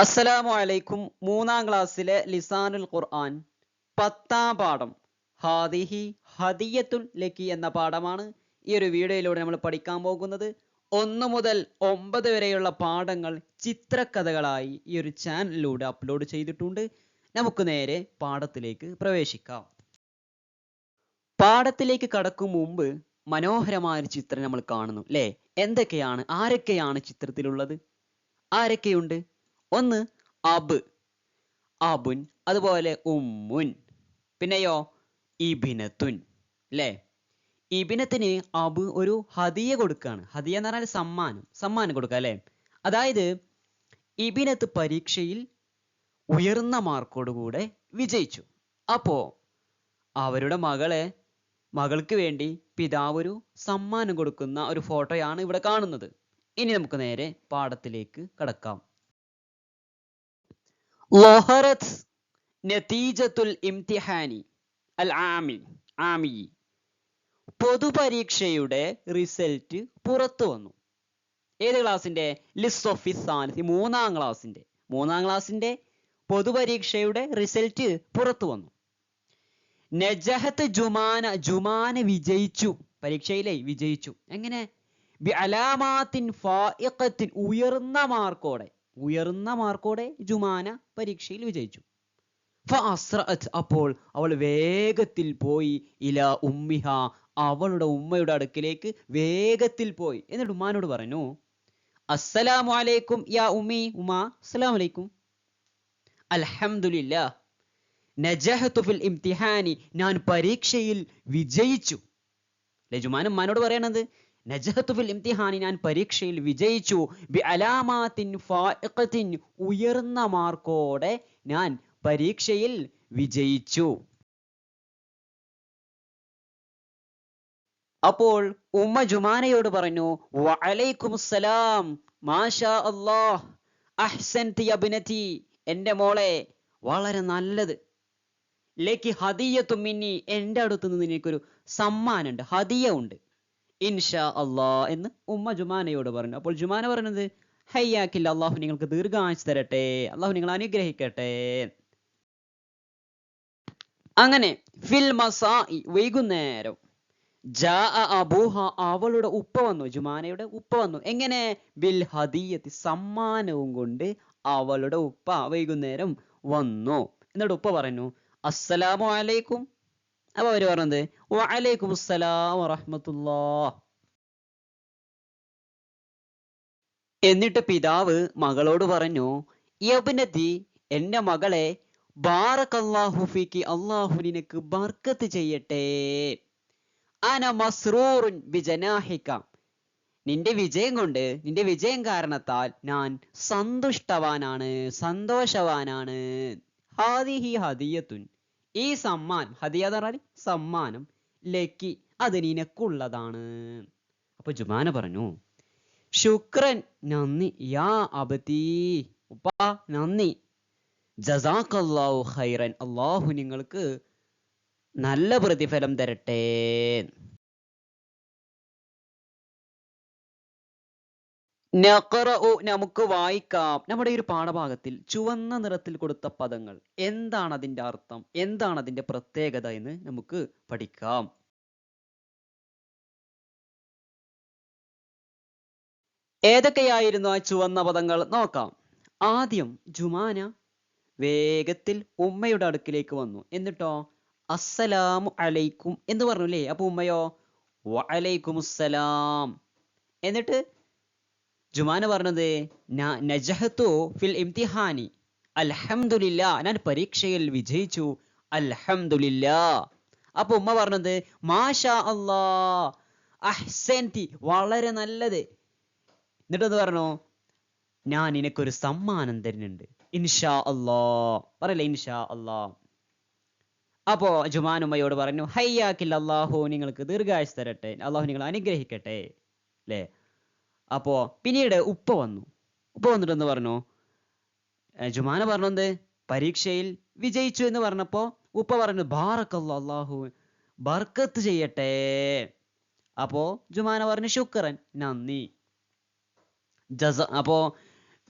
അസ്സലാമു അലൈക്കും മൂന്നാം ക്ലാസ്സിലെ ലിസാനുൽ ഖുർആൻ പത്താം പാഠം. ഹാദിഹി ഹദിയത്തുൽ ലക്കി എന്ന പാഠമാണ് ഈ ഒരു വീഡിയോയിലൂടെ നമ്മൾ പഠിക്കാൻ പോകുന്നത്. ഒന്ന് മുതൽ ഒമ്പത് വരെയുള്ള പാഠങ്ങൾ ചിത്രകഥകളായി ഈ ഒരു ചാനലിലൂടെ അപ്ലോഡ് ചെയ്തിട്ടുണ്ട്. നമുക്ക് നേരെ പാഠത്തിലേക്ക് പ്രവേശിക്കാം. പാഠത്തിലേക്ക് കടക്കും മുമ്പ് മനോഹരമായ ഒരു ചിത്രം നമ്മൾ കാണുന്നു അല്ലേ? എന്തൊക്കെയാണ് ആരൊക്കെയാണ് ചിത്രത്തിലുള്ളത്? ആരൊക്കെയുണ്ട്? ഒന്ന് അബ്. അബുൻ അതുപോലെ ഉമ്മുൻ. പിന്നെയോ ഇബിനത്തുൻ. അല്ലേ ഇബിനത്തിന് അബ് ഒരു ഹദിയ കൊടുക്കുകയാണ് ഹദിയ എന്ന് പറഞ്ഞാൽ സമ്മാനം സമ്മാനം കൊടുക്കുക അല്ലേ അതായത് ഇബിനത്ത് പരീക്ഷയിൽ ഉയർന്ന മാർക്കോടുകൂടെ വിജയിച്ചു. അപ്പോ അവരുടെ മകളെ മകൾക്ക് വേണ്ടി പിതാവ് ഒരു സമ്മാനം കൊടുക്കുന്ന ഒരു ഫോട്ടോയാണ് ഇവിടെ കാണുന്നത്. ഇനി നമുക്ക് നേരെ പാഠത്തിലേക്ക് കടക്കാം. ലൊഹറത്ത് നതീജത്തുൽ ഇംതിഹാനി അൽ ആമി ആമി പൊതുപരീക്ഷയുടെ റിസൾട്ട് പുറത്തു വന്നു. ഏത് ക്ലാസ്സിന്റെ ലിസ്റ്റ് ഓഫ് സാനിസ് മൂന്നാം ക്ലാസ്സിന്റെ മൂന്നാം ക്ലാസ്സിന്റെ പൊതുപരീക്ഷയുടെ റിസൾട്ട് പുറത്തു വന്നു. നജഹത്ത് ജുമാന ജുമാന വിജയിച്ചു. പരീക്ഷയിലെ വിജയിച്ചു. എങ്ങനെ? അലാമാത്തിൻ ഉയർന്ന മാർക്കോടെ. ഉയർന്ന മാർക്കോടെ ജുമാന പരീക്ഷയിൽ വിജയിച്ചു. അപ്പോൾ അവൾ വേഗത്തിൽ പോയി ഇല ഉമ്മിഹ അവളുടെ ഉമ്മയുടെ അടുക്കിലേക്ക് വേഗത്തിൽ പോയി. എന്നിട്ട് ഉമ്മാനോട് പറഞ്ഞു അസ്സലാമു അലൈക്കും യാ ഉമ്മി. ഉമ്മ അസ്സലാമു അലൈക്കും. അൽഹംദുലില്ലാ ഫിൽ ഇംതിഹാനി ഞാൻ പരീക്ഷയിൽ വിജയിച്ചു. ലജുമാൻ ഉമ്മാനോട് പറയണത് നജഹത്തു ഫിൽ ഇംതിഹാനി ഞാൻ പരീക്ഷയിൽ വിജയിച്ചു. ബി അലാമാത്തിൻ ഫാഇഖത്തിൻ ഉയർന്ന മാർക്കോടെ ഞാൻ പരീക്ഷയിൽ വിജയിച്ചു. അപ്പോൾ ഉമ്മ ജുമാനയോട് പറഞ്ഞു വഅലൈക്കും സലാം മാഷാ അല്ലാഹ് അഹ്സൻതി അബ്നതി എന്റെ മോളെ വളരെ നല്ലത്. ലേക്ക് ഹദിയത്തും മിന്നി എന്റെ അടുത്ത് നിന്ന് നിനക്കൊരു സമ്മാനമുണ്ട് ഹദിയ ഉണ്ട് ഇൻഷാ അള്ളാ എന്ന് ഉമ്മ ജുമാനയോട് പറഞ്ഞു. അപ്പോൾ ജുമാന പറഞ്ഞത് ഹയ്യാക്കില്ല അള്ളാഹു നിങ്ങൾക്ക് ദീർഘായുസ് തരട്ടെ അള്ളാഹു നിങ്ങൾ അനുഗ്രഹിക്കട്ടെ. അങ്ങനെ ഫിൽ വൈകുന്നേരം. ജാ അബൂഹ അവളുടെ ഉപ്പ വന്നു ജുമാനയുടെ ഉപ്പ വന്നു. എങ്ങനെ? ബിൽ ഹദിയത്തി സമ്മാനവും കൊണ്ട് അവളുടെ ഉപ്പ വൈകുന്നേരം വന്നു. എന്നിട്ട് ഉപ്പ പറഞ്ഞു അസ്സലാമു അലൈക്കും അപ്പൊ അവർ പറഞ്ഞത് വഅലൈക്കും അസ്സലാം വറഹമത്തുല്ലാ എന്നിട്ട് പിതാവ് മകളോട് പറഞ്ഞു യബ്നതി എന്റെ മകളെ ബാറക്കല്ലാഹുഫിക്ക് അള്ളാഹു നിനക്ക് ബർക്കത്ത് ചെയ്യട്ടെ. അന മസ്റൂറുൻ ബിജനാഹിക നിന്റെ വിജയം കൊണ്ട് നിന്റെ വിജയം കാരണത്താൽ ഞാൻ സന്തുഷ്ടവാനാണ് സന്തോഷവാനാണ്. ഹാദിഹി ഹദിയത്തുൻ. ഈ സമ്മാനം ഹദിയ എന്ന് സമ്മാനം. ലക്കി അത് നിനക്കുള്ളതാണ് അപ്പൊ ജുമാന പറഞ്ഞു ശുക്രൻ നന്ദി. യാ അബതി ഉപ്പാ നന്ദി. ജസാഖല്ലാഹു ഖൈറൻ. അള്ളാഹു നിങ്ങൾക്ക് നല്ല പ്രതിഫലം തരട്ടെ. നമുക്ക് വായിക്കാം. നമ്മുടെ ഈ ഒരു പാഠഭാഗത്തിൽ ചുവന്ന നിറത്തിൽ കൊടുത്ത പദങ്ങൾ എന്താണ് അതിന്റെ അർത്ഥം? എന്താണ് അതിന്റെ പ്രത്യേകത എന്ന് നമുക്ക് പഠിക്കാം. ഏതൊക്കെയായിരുന്നു ആ ചുവന്ന പദങ്ങൾ? നോക്കാം. ആദ്യം ജുമാന വേഗത്തിൽ ഉമ്മയുടെ അടുക്കിലേക്ക് വന്നു. എന്നിട്ടോ? അസ്സലാമു അലൈക്കും എന്ന് പറഞ്ഞു അല്ലേ അപ്പൊ ഉമ്മയോ? വഅലൈക്കും അസ്സലാം എന്നിട്ട് ജുമാന പറഞ്ഞത് നജഹത്തു ഫിൽ ഇംതിഹാനി. അൽഹംദുലില്ല. ഞാൻ പരീക്ഷയിൽ വിജയിച്ചു. അൽഹംദുലില്ല. അപ്പൊ ഉമ്മ പറഞ്ഞത് മാഷാ അല്ലാ അഹ്സൻതി. വളരെ നല്ലത്. എന്നിട്ട് പറഞ്ഞു ഞാൻ നിനക്കൊരു സമ്മാനം തരുന്നുണ്ട്. ഇൻഷാ അല്ലാ പറയല്ലേ ഇൻഷാ അല്ലാ അപ്പോ ജുമാൻ ഉമ്മയോട് പറഞ്ഞു ഹയ്യാക്കില്ല അള്ളാഹു നിങ്ങൾക്ക് ദീർഘായുസ് തരട്ടെ. അള്ളാഹു നിങ്ങൾ അനുഗ്രഹിക്കട്ടെ. അല്ലേ? അപ്പോ പിന്നീട് ഉപ്പ വന്നു. ഉപ്പ വന്നിട്ട് എന്ന് പറഞ്ഞു? ജുമാന പറഞ്ഞത് പരീക്ഷയിൽ വിജയിച്ചു എന്ന് പറഞ്ഞപ്പോ ഉപ്പ പറഞ്ഞു ബാറക്കല്ല അള്ളാഹു ബർക്കത്ത് ചെയ്യട്ടെ. അപ്പോ ജുമാന പറഞ്ഞു ശുക്രൻ നന്ദി. ജസ അപ്പോ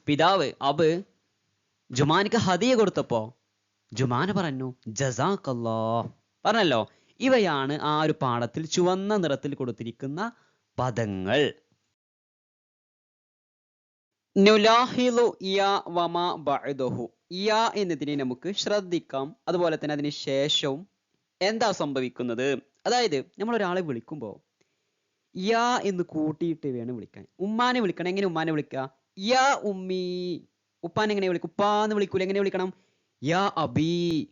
പിതാവ് അബ് ജുമാനിക്ക് ഹദിയ കൊടുത്തപ്പോ ജുമാന പറഞ്ഞു ജസാക്കല്ലോ. പറഞ്ഞല്ലോ. ഇവയാണ് ആ ഒരു പാഠത്തിൽ ചുവന്ന നിറത്തിൽ കൊടുത്തിരിക്കുന്ന പദങ്ങൾ. യാ വമ ബഅദഹു. യാ എന്നതിനെ നമുക്ക് ശ്രദ്ധിക്കാം. അതുപോലെ തന്നെ അതിന് ശേഷവും എന്താ സംഭവിക്കുന്നത്? അതായത് നമ്മൾ ഒരാളെ വിളിക്കുമ്പോൾ യാ എന്ന് കൂട്ടിയിട്ട് വേണം വിളിക്കാൻ. ഉമ്മാനെ വിളിക്കണം. എങ്ങനെ ഉമ്മാനെ വിളിക്കുക യാ ഉമ്മി. ഉപ്പാൻ എങ്ങനെ വിളിക്കും? ഉപ്പാന്ന് വിളിക്കൂല? എങ്ങനെ വിളിക്കണം? യാ അബി.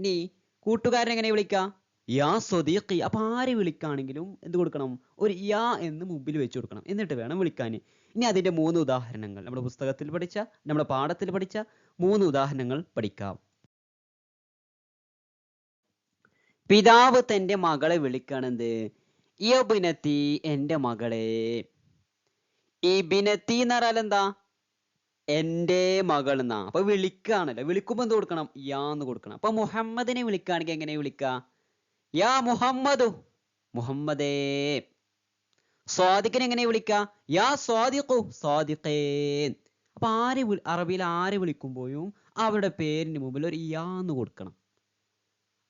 നീ കൂട്ടുകാരനെ എങ്ങനെ വിളിക്കുക യാ സ്വദീഖി. അപ്പൊ ആര് വിളിക്കാണെങ്കിലും എന്ത് കൊടുക്കണം? ഒരു യാ എന്ന് മുമ്പിൽ വെച്ച് കൊടുക്കണം. എന്നിട്ട് വേണം വിളിക്കാൻ. ഇനി അതിന്റെ മൂന്ന് ഉദാഹരണങ്ങൾ. നമ്മുടെ പുസ്തകത്തിൽ പഠിച്ച നമ്മുടെ പാഠത്തിൽ പഠിച്ച മൂന്ന് ഉദാഹരണങ്ങൾ പഠിക്കാം. പിതാവ് തന്റെ മകളെ വിളിക്കണത് ഇയബിനത്തി എന്റെ മകളെ. ഈ ബിനത്തി എന്ന് പറഞ്ഞാൽ എന്താ? എന്റെ മകൾ എന്നാ. അപ്പൊ വിളിക്കുകയാണല്ലോ. വിളിക്കുമ്പോ എന്ത് കൊടുക്കണം? യാന്ന് കൊടുക്കണം. അപ്പൊ മുഹമ്മദിനെ വിളിക്കുകയാണെങ്കിൽ എങ്ങനെ വിളിക്ക യാ മുഹമ്മദു. മുഹമ്മദേ. സ്വാദിഖിനെ എങ്ങനെ വിളിക്കാം? യാ സ്വാദിഖു അപ്പൊ ആരെ അറബിയിൽ ആരെ വിളിക്കുമ്പോഴും അവരുടെ പേരിന് മുമ്പിൽ ഒരു യാന്ന് കൊടുക്കണം.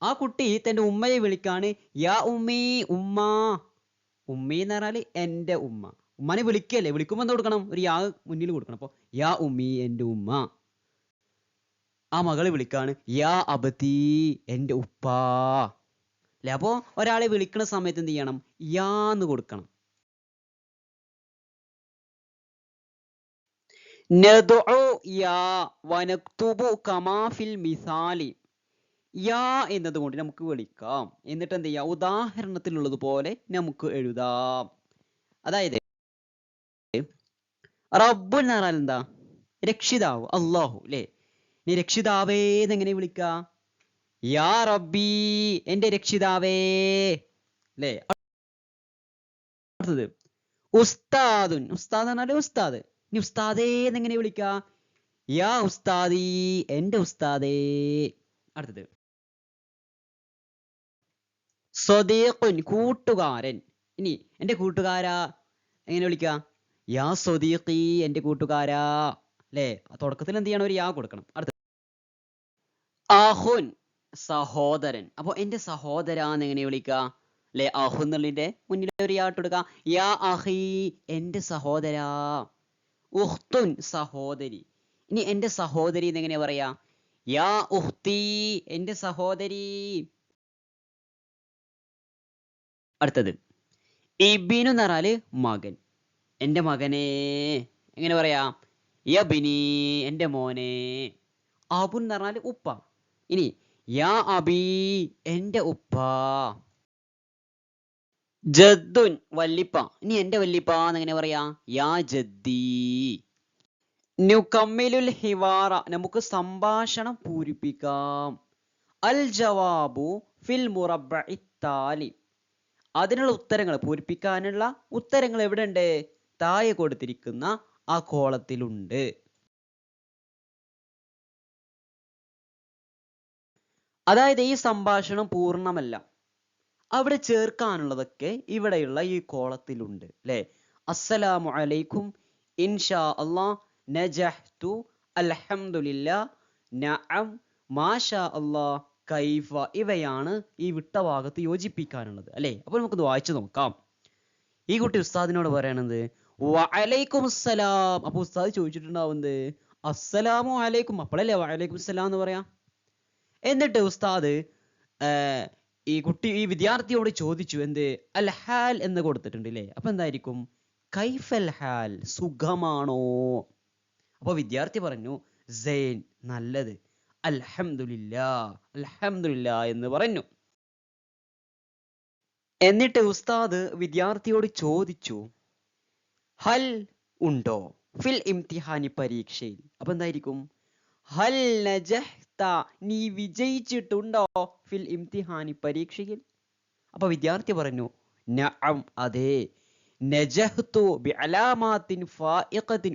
ആ കുട്ടി തന്റെ ഉമ്മയെ വിളിക്കാണ് യാ ഉമ്മീ ഉമ്മ. ഉമ്മി എന്ന് പറഞ്ഞാൽ എന്റെ ഉമ്മ. ഉമ്മനെ വിളിക്കല്ലേ? വിളിക്കുമ്പോ എന്താ കൊടുക്കണം? ഒരു യാ മുന്നിൽ കൊടുക്കണം. അപ്പൊ യാ ഉമ്മീ എന്റെ ഉമ്മ. ആ മകളെ വിളിക്കാണ് യാ അബത്തി എന്റെ ഉപ്പാ. അല്ലെ? അപ്പോ ഒരാളെ വിളിക്കുന്ന സമയത്ത് എന്ത് ചെയ്യണം? യാന്ന് കൊടുക്കണം. മിസാലി. യാ എന്നതുകൊണ്ട് നമുക്ക് വിളിക്കാം. എന്നിട്ട് എന്ത് ചെയ്യാം ഉദാഹരണത്തിലുള്ളത് പോലെ നമുക്ക് എഴുതാം. അതായത് റബ്ബു എന്ന് പറഞ്ഞാൽ എന്താ? രക്ഷിതാവ് അള്ളാഹു അല്ലേ നീ രക്ഷിതാവേ എന്നെങ്ങനെ വിളിക്ക? യാ റബ്ബി എന്റെ രക്ഷിതാവേ അല്ലേ ഉസ്താദുൻ. ഉസ്താദ് എന്ന് പറഞ്ഞാൽ ഉസ്താദ്. ഇനി ഉസ്താദേ എന്നെങ്ങനെ വിളിക്ക? യാ ഉസ്താദി എന്റെ ഉസ്താദേ. അടുത്തത്. സ്വദീഖുൻ കൂട്ടുകാരൻ. ഇനി എന്റെ കൂട്ടുകാരാ എങ്ങനെ വിളിക്ക? യാ സ്വദീഖി എന്റെ കൂട്ടുകാരാ. അല്ലേ? തുടക്കത്തിൽ എന്ത് ചെയ്യണം? ഒരു യാ കൊടുക്കണം. അടുത്ത. ആഹുൻ സഹോദരൻ. അപ്പൊ എന്റെ സഹോദരാന്ന് എങ്ങനെ വിളിക്ക? അല്ലെ? അഹു ഇട്ട് കൊടുക്ക. യാ അഹി എന്റെ സഹോദരാ. ഉഖ്തുൻ സഹോദരി. ഇനി എന്റെ സഹോദരി എന്ന് എങ്ങനെ പറയാ? യാ ഉഖ്തി എന്റെ സഹോദരി. അടുത്തത്. ഇബിനു എന്ന് പറഞ്ഞാൽ മകൻ. എന്റെ മകനെ. എങ്ങനെ പറയാ? യബിനി എന്റെ മോനെ. അബുൻ എന്ന് പറഞ്ഞാൽ ഉപ്പ. ഇനി യാ അബി എന്റെ ഉപ്പ. ജദ്ദുൻ വല്ലിപ്പ. ഇനി എന്റെ വല്ലിപ്പ എന്നെങ്ങനെ പറയാ? യാ ജദ്ദി. നുകമ്മിലുൽ ഹിവാറ. നമുക്ക് സംഭാഷണം പൂരിപ്പിക്കാം. അൽ ജവാബു ഫിൽ മുറബ്ബഇ താലി അതിനുള്ള ഉത്തരങ്ങൾ പൂരിപ്പിക്കാനുള്ള ഉത്തരങ്ങൾ എവിടെ ഉണ്ട് താഴെ കൊടുത്തിരിക്കുന്ന ആ കോളത്തിലുണ്ട്. അതായത് ഈ സംഭാഷണം പൂർണമല്ല. അവിടെ ചേർക്കാനുള്ളതൊക്കെ ഇവിടെയുള്ള ഈ കോളത്തിലുണ്ട് അല്ലെ? അസ്സലാമു അലൈക്കും. ഇൻഷാ അള്ളാ നജഹ്തു അൽഹംദുലില്ലാ നഅം മാഷാ അള്ളാ കൈഫ ഇവയാണ് ഈ വിട്ട ഭാഗത്ത് യോജിപ്പിക്കാനുള്ളത് അല്ലെ? അപ്പൊ നമുക്കത് വായിച്ചു നോക്കാം. ഈ കുട്ടി ഉസ്താദിനോട് പറയണത് വലൈക്കും അസ്സലാം അപ്പൊ ഉസ്താദ് ചോദിച്ചിട്ടുണ്ടാവുന്നത് അസ്സലാമു അലൈക്കും. അപ്പോഴല്ലേ വലൈക്കും അസ്സലാം എന്ന് പറയാം? എന്നിട്ട് ഉസ്താദ് ഈ കുട്ടി ഈ വിദ്യാർത്ഥിയോട് ചോദിച്ചു എന്ത്? അൽ ഹാൽ എന്ന് കൊടുത്തിട്ടുണ്ട് അല്ലേ അപ്പൊ എന്തായിരിക്കും? കൈഫൽ ഹാൽ സുഖമാണോ? അപ്പൊ വിദ്യാർത്ഥി പറഞ്ഞു സൈൻ നല്ലത്. അൽഹംദുലില്ലാ അൽഹംദുലില്ലാ എന്ന് പറഞ്ഞു. എന്നിട്ട് ഉസ്താദ് വിദ്യാർത്ഥിയോട് ചോദിച്ചു ഹൽ ഉണ്ടോ? ഫിൽ ഇംതിഹാനി പരീക്ഷയിൽ. അപ്പൊ എന്തായിരിക്കും? ഹൽ നജഹ്ത നീ വിജയിച്ചിട്ടുണ്ടോ? ഫിൽ ഇംതിഹാനി പരീക്ഷയിൽ. അപ്പൊ വിദ്യാർത്ഥി പറഞ്ഞു നഅം അതെ.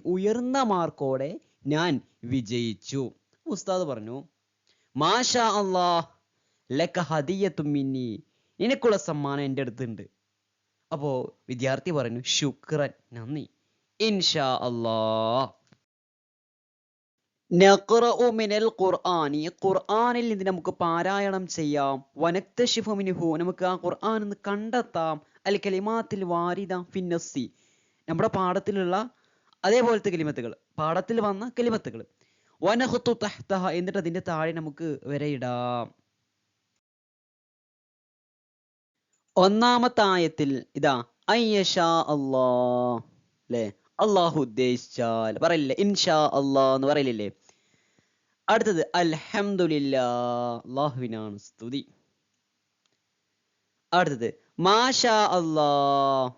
ഉയർന്ന മാർക്കോടെ ഞാൻ വിജയിച്ചു. ഉസ്താദ് പറഞ്ഞു മാഷാ അല്ലാഹ് ലക ഹദിയത്തും മിന്നി. നിനക്കുള്ള സമ്മാനം എന്റെ അടുത്തുണ്ട്. അപ്പോ വിദ്യാർത്ഥി പറഞ്ഞു ശുക്രൻ നന്ദി. ഇൻഷാ നഖ്റഉ മിനൽ ഖുർആനി ഖുർആനിൽ നിന്ന് നമുക്ക് പാരായണം ചെയ്യാം. വനക്ത മിൻഹു. നമുക്ക് ആ ഖുർആൻ എന്ന് കണ്ടെത്താം. അൽ കലിമാത്തിൽ വാരിദ ഫിന്നസ്സി നമ്മുടെ പാഠത്തിലുള്ള അതേപോലത്തെ കലിമത്തുകൾ. പാഠത്തിൽ വന്ന കലിമത്തുകൾ. വനഹത്തു തഹ്തഹ എന്നിട്ട് അതിന്റെ താഴെ നമുക്ക് വരയിടാം. ഒന്നാമത്തെ ആയത്തിൽ ഇതാ അയ്യഷാ അല്ലാ അല്ലേ അള്ളാഹു ഉദ്ദേശിച്ചാൽ. പറയില്ലേ? ഇൻഷാ അല്ലാ എന്ന് പറയില്ലേ? അടുത്തത് അൽഹംദുലില്ലാ സ്തുതി. അടുത്തത് മാഷാ അല്ലാ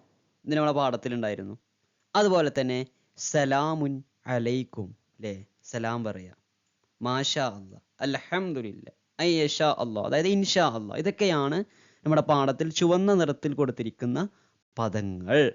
ഇത് നമ്മളെ പാഠത്തിലുണ്ടായിരുന്നു. അതുപോലെ തന്നെ സലാമുൻ അലൈക്കും അല്ലേ സലാം പറയാ. മാഷാ അല്ലാ അൽഹംദുലില്ല അയ്യഷാ അല്ലാ അതായത് ഇൻഷാ അല്ലാ. ഇതൊക്കെയാണ് നമ്മുടെ പാഠത്തിൽ ചുവന്ന നിറത്തിൽ കൊടുത്തിരിക്കുന്ന പദങ്ങൾ.